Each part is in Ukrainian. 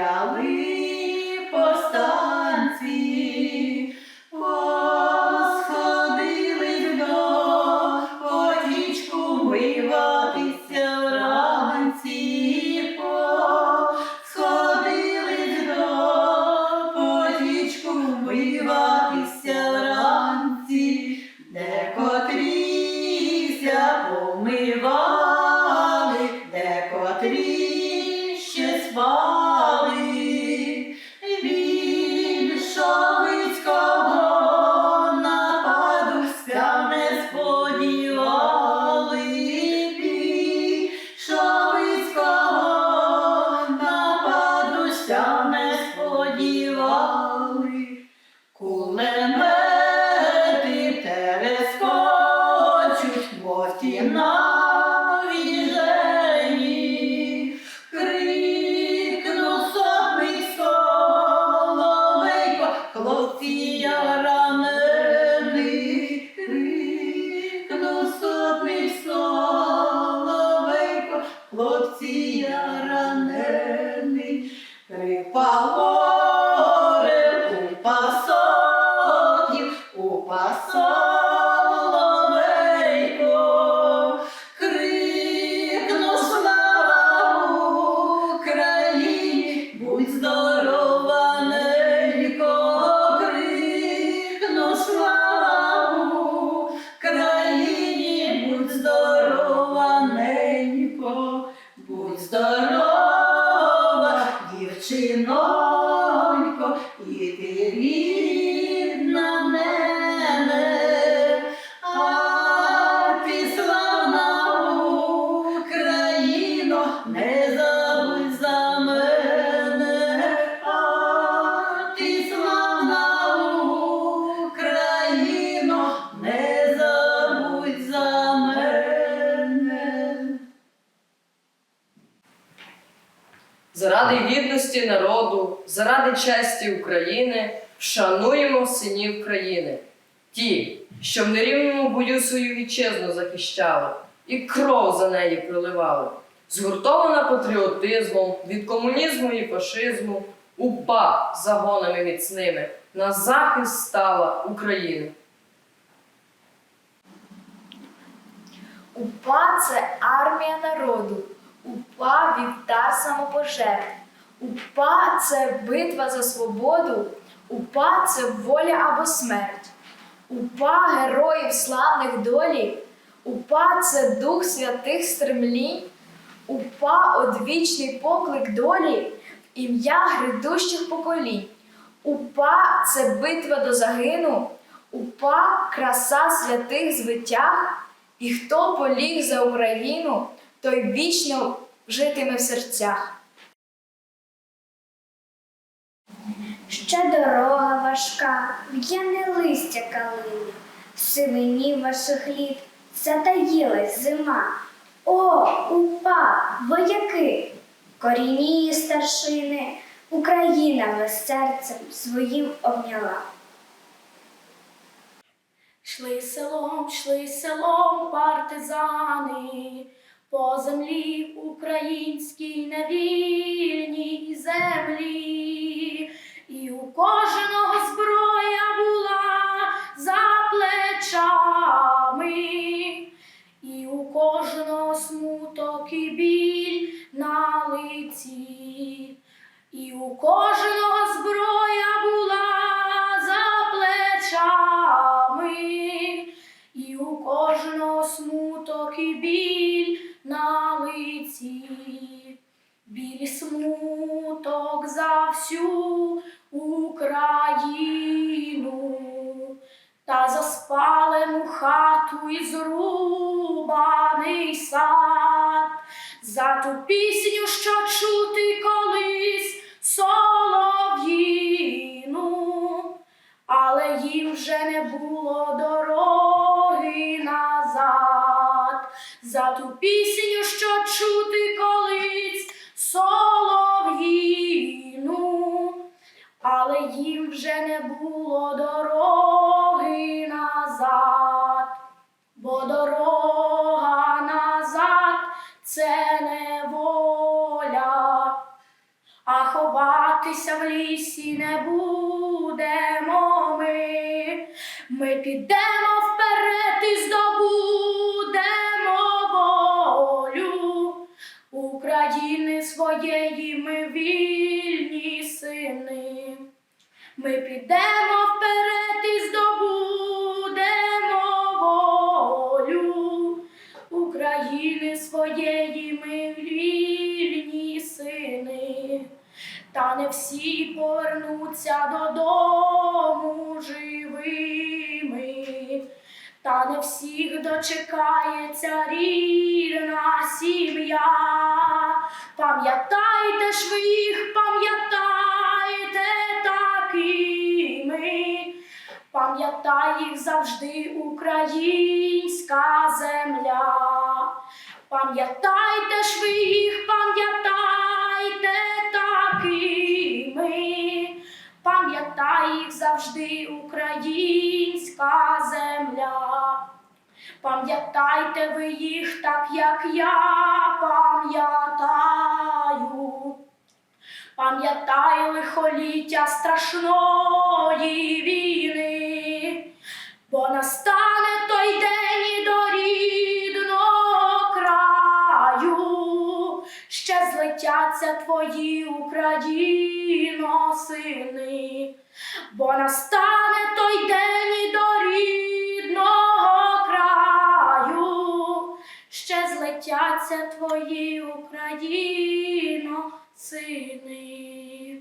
полянці Заради гідності народу, заради честі України вшануємо синів країни, ті, що в нерівному бою свою вітчизну захищали і кров за неї проливали. Згуртована патріотизмом від комунізму і фашизму, упа загонами міцними на захист стала України. УПА це армія народу, вівтар самопожертв, УПА це битва за свободу, УПА це воля або смерть, УПА героїв славних долі, УПА це дух святих стремлінь, УПА одвічний поклик долі, в ім'я грядущих поколінь. УПА це битва до загину, УПА краса святих звитяг. І хто поліг за Україну, той вічно житиме в серцях. Ще дорога важка, в'яне листя калини, в сивині ваших літ затаїлась зима. О, упа, вояки, корінії старшини, Україна вас серцем своїм обняла. Шли селом, шли селом партизани, по землі українській на вільній землі, та за спалену хату і зрубаний сад, за ту пісню, що чути колись України своєї ми вільні сини. Та не всі повернуться додому живими, та не всіх дочекається рідна сім'я. Пам'ятайте ж ви їх, пам'ятайте пам'ятай їх завжди українська земля. Пам'ятайте ж ви їх, пам'ятайте такими, пам'ятай їх завжди українська земля. Пам'ятайте ви їх так, як я пам'ятаю. Пам'ятай лихоліття страшної війни, бо настане той день і до рідного краю, ще злетяться твої Україно сини, бо настане той день і до рідного краю, ще злетяться твої Україно сини.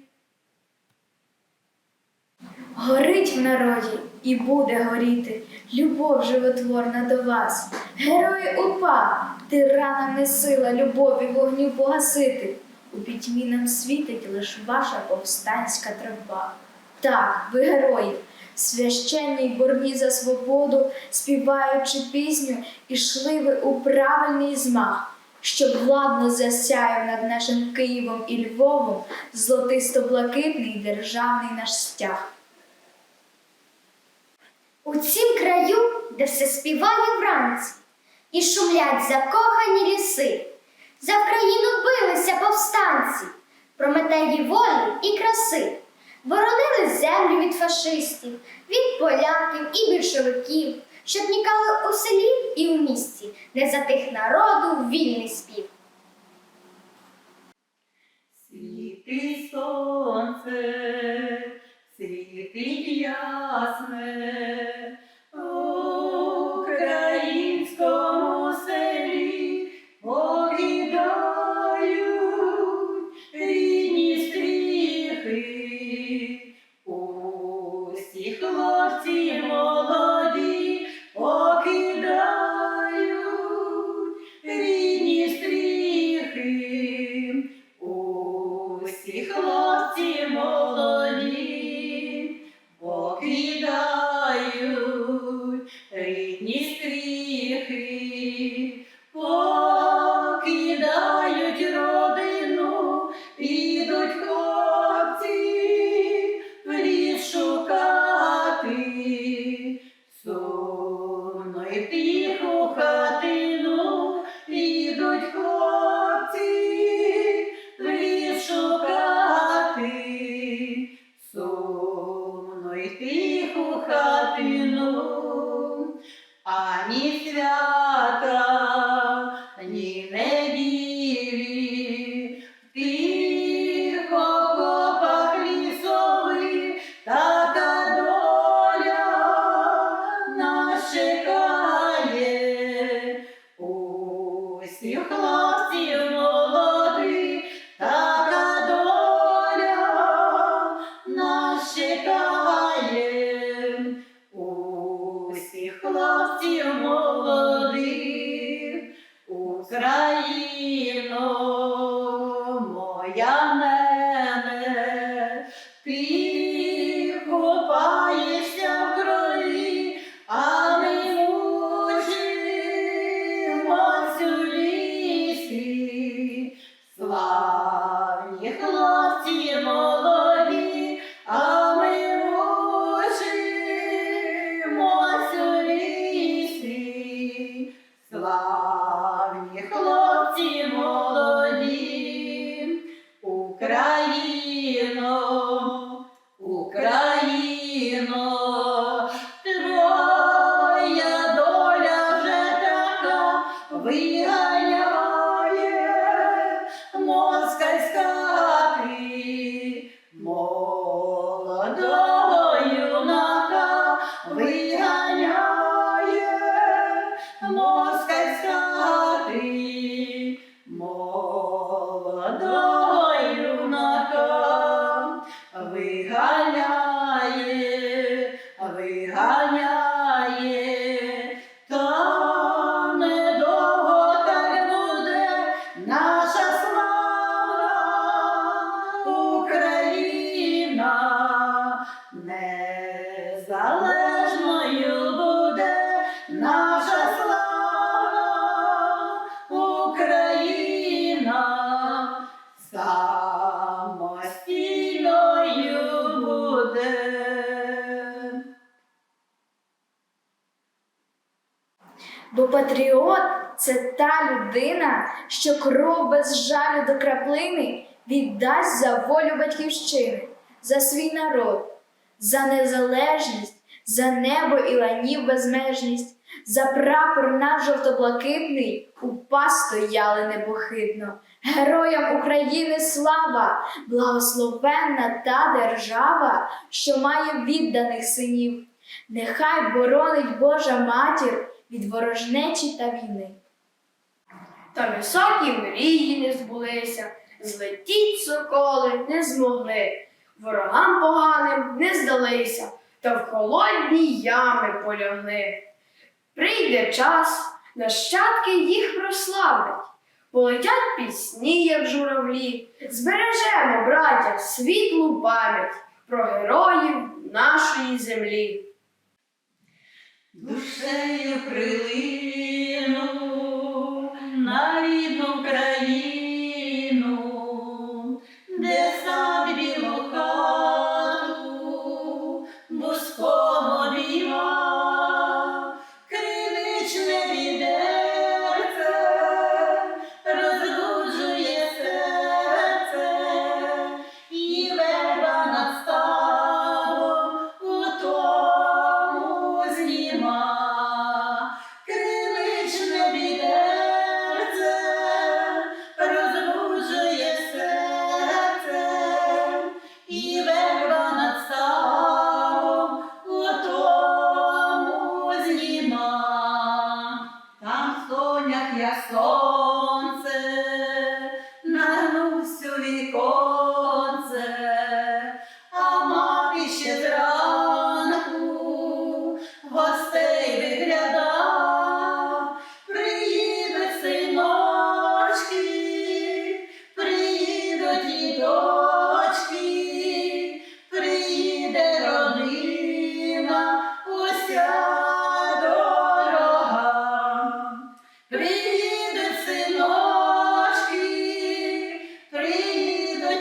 Горить в народі і буде горіти любов животворна до вас. Герої упа, тиранам не сила любові вогню погасити. У пітьмі нам світить лиш ваша повстанська тропа. Так, ви герої, священні борні за свободу, співаючи пісню, ішли ви у правильний змах, щоб владно засяяв над нашим Києвом і Львовом золотисто-блакитний державний наш стяг. У цім краю, де все співає вранці, і шумлять закохані ліси. За Вкраїну билися повстанці, Прометеї волі і краси, боронили землю від фашистів, від поляків і більшовиків, щоб ніколи у селі і в місті не затих народу вільний спів. Світить сонце, ясне, Сумно й Усі Славні хлопці незалежною буде наша славна Україна. Бо патріот це та людина, що кров без жалю до краплини віддасть за волю батьківщини, за свій народ, за незалежність, за небо і ланів безмежність, за прапор наш жовто-блакитний упа стояли непохитно. Героям України слава, благословенна та держава, що має відданих синів. Нехай боронить Божа матір від ворожнечі та війни. Та високі мрії не збулися, злетіть соколи не змогли, ворогам поганим не здалися, та в холодні ями полягли. Прийде час, нащадки їх прославлять, полетять пісні, як журавлі, збережемо, браття, світлу пам'ять про героїв нашої землі. Душею прилину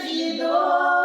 приїдуть